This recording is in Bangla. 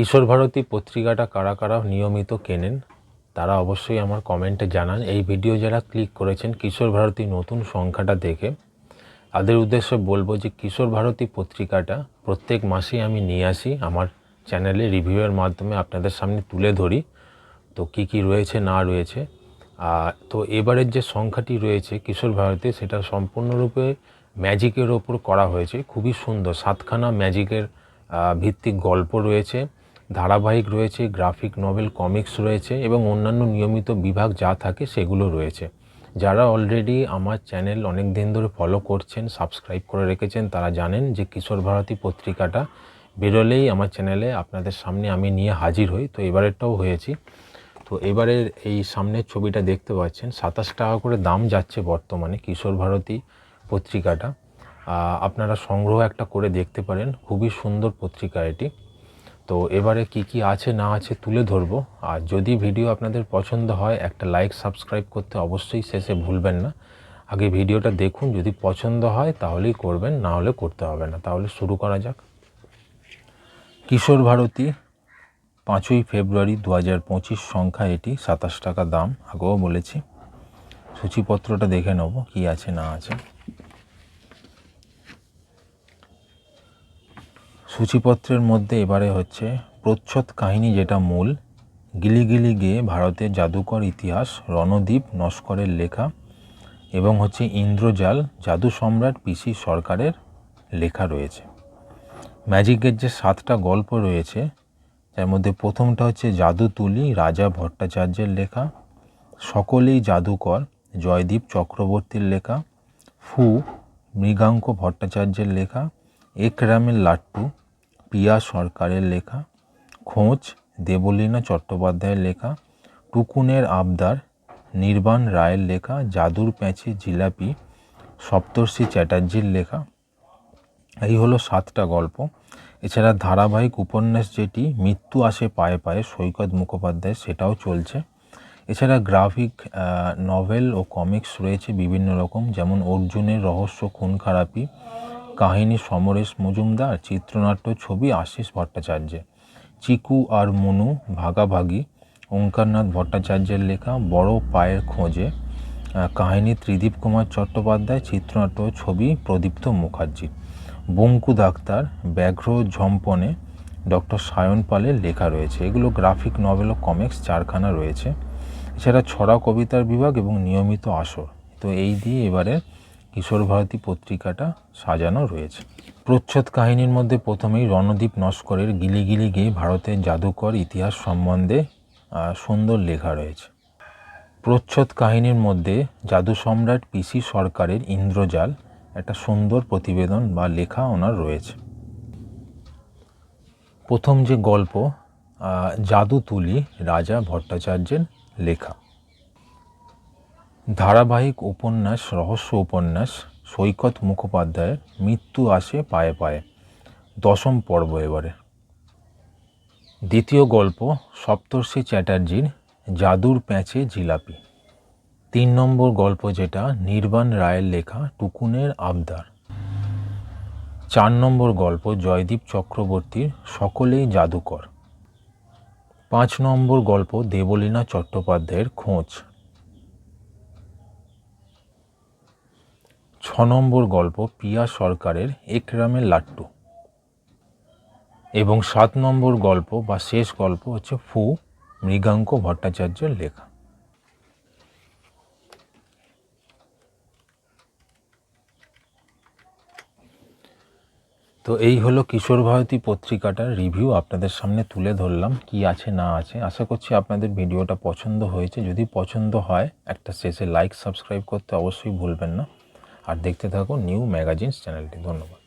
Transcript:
কিশোর ভারতী পত্রিকাটা কারা কারা নিয়মিত কেনেন, তারা অবশ্যই আমার কমেন্টে জানান। এই ভিডিও যারা ক্লিক করেছেন, কিশোর ভারতী নতুন সংখ্যাটা দেখে, তাদের উদ্দেশ্যে বলব যে কিশোর ভারতী পত্রিকাটা প্রত্যেক মাসেই আমি নিয়ে আসি। আমার চ্যানেলে রিভিউয়ের মাধ্যমে আপনাদের সামনে তুলে ধরি, তো কি কি রয়েছে, না রয়েছে। তো এবারের যে সংখ্যাটি রয়েছে কিশোর ভারতী, সেটা সম্পূর্ণরূপে ম্যাজিকের ওপর করা হয়েছে। খুবই সুন্দর, সাতখানা ম্যাজিকের ভিত্তিক গল্প রয়েছে। ধারাবাহিক রয়েছে গ্রাফিক নভেল কমিক্স রয়েছে এবং অন্যান্য নিয়মিত বিভাগ যা থাকে সেগুলো রয়েছে। যারা অলরেডি আমার চ্যানেল অনেক দিন ধরে ফলো করছেন সাবস্ক্রাইব করে রেখেছেন, তারা জানেন যে কিশোর ভারতী পত্রিকাটা বেরোলেই আমার চ্যানেলে আপনাদের সামনে আমি নিয়ে হাজির হই। তো এবারেরটাও হয়েছি। তো এবারের এই সামনের ছবিটা দেখতে পাচ্ছেন, সাতাশ টাকা করে দাম যাচ্ছে বর্তমানে কিশোর ভারতী পত্রিকাটা। আপনারা সংগ্রহ একটা করে দেখতে পারেন, খুবই সুন্দর পত্রিকা এটি। তো এবারে কি কি আছে, না আছে তুলে ধরবো। আর যদি ভিডিও আপনাদের পছন্দ হয়, একটা লাইক সাবস্ক্রাইব করতে অবশ্যই শেষে ভুলবেন না। আগে ভিডিওটা দেখুন, যদি পছন্দ হয় তাহলেই করবেন, না হলে করতে হবে না। তাহলে শুরু করা যাক। কিশোর ভারতী, পাঁচই ফেব্রুয়ারি দু হাজার পঁচিশ সংখ্যা এটি, সাতাশ টাকা দাম। আগেও বলেছি। সূচিপত্রটা দেখে নেব, কি আছে, না আছে। সূচিপত্রের মধ্যে এবারে হচ্ছে প্রচ্ছদ কাহিনী যেটা মূল, গিলিগিলি গেয়ে ভারতের জাদুকর ইতিহাস রণদ্বীপ নস্করের লেখা এবং হচ্ছে ইন্দ্রজাল, জাদু সম্রাট পিসি সরকারের লেখা রয়েছে। ম্যাজিকের যে সাতটা গল্প রয়েছে, তার মধ্যে প্রথমটা হচ্ছে জাদু তুলি, রাজা ভট্টাচার্যের লেখা, সকলেই জাদুকর, জয়দীপ চক্রবর্তীর লেখা, ফু, মৃগাঙ্ক ভট্টাচার্যের লেখা, একরামের লাট্টু পিয়া সরকারের লেখা, খোঁজ দেবলীনা চট্টোপাধ্যায়ের লেখা, টুকুনের আবদার, নির্বাণ রায়ের লেখা, জাদুর প্যাঁচে জিলাপি, সপ্তর্ষি চ্যাটার্জির লেখা। এই হলো সাতটা গল্প। এছাড়া ধারাবাহিক উপন্যাস যেটি, মৃত্যু আসে পায়ে পায়ে, সৈকত মুখোপাধ্যায় সেটাও চলছে। এছাড়া গ্রাফিক নভেল ও কমিক্স রয়েছে বিভিন্ন রকম, যেমন অর্জুনের রহস্য খুন খারাপি কাহিনী, সমরেশ মজুমদার, চিত্রনাট্য ছবি আশিস ভট্টাচার্যের চিকু আর মনু ভাগাভাগি, ওঙ্কারনাথ ভট্টাচার্যের লেখা বড় পায়ের খোঁজে। কাহিনী ত্রিদীপ কুমার চট্টোপাধ্যায়, চিত্রনাট্য ছবি প্রদীপ্ত মুখার্জি। বঙ্কু ডাক্তার, ব্যাঘ্র ঝম্পনে ডক্টর সায়ন পালের লেখা রয়েছে। এগুলো গ্রাফিক নভেল ও কমিক্স চারখানা রয়েছে। এছাড়া ছড়া কবিতার বিভাগ এবং নিয়মিত আসর। তো এই দিয়ে এবারে কিশোর ভারতী পত্রিকাটা সাজানো রয়েছে। প্রচ্ছদ কাহিনীর মধ্যে প্রথমেই রণদীপ নস্করের গিলি গিলি গেয়ে ভারতের জাদুকর ইতিহাস সম্বন্ধে সুন্দর লেখা রয়েছে। প্রচ্ছদ কাহিনীর মধ্যে জাদু সম্রাট পিসি সরকারের ইন্দ্রজাল একটা সুন্দর প্রতিবেদন বা লেখা ওনার রয়েছে। প্রথম যে গল্প জাদু তুলি রাজা ভট্টাচার্যের লেখা। ধারাবাহিক উপন্যাস, রহস্য উপন্যাস, সৈকত মুখোপাধ্যায়ের মৃত্যু আসে পায়ে পায়ে। দশম পর্ব এবারে। দ্বিতীয় গল্প, সপ্তর্ষি চ্যাটার্জির জাদুর প্যাঁচে জিলাপি। তিন নম্বর গল্প যেটা, নির্বাণ রায়ের লেখা টুকুনের আবদার। চার নম্বর গল্প, জয়দীপ চক্রবর্তীর সকলেই জাদুকর। পাঁচ নম্বর গল্প, দেবলীনা চট্টোপাধ্যায়ের খোঁজ। ছ নম্বর গল্প পিয়া সরকারের একরামের লাট্টু। এবং সাত নম্বর গল্প বা শেষ গল্প হচ্ছে ফু মৃগাঙ্ক ভট্টাচার্যের লেখা। তো এই হলো কিশোর ভারতী পত্রিকাটার রিভিউ। আপনাদের সামনে তুলে ধরলাম কি আছে, না আছে। আশা করছি আপনাদের ভিডিওটা পছন্দ হয়েছে। যদি পছন্দ হয়, একটা শেষে লাইক, সাবস্ক্রাইব করতে অবশ্যই ভুলবেন না। আর দেখতে থাকুন নিউ ম্যাগাজিনস চ্যানেলটি। ধন্যবাদ।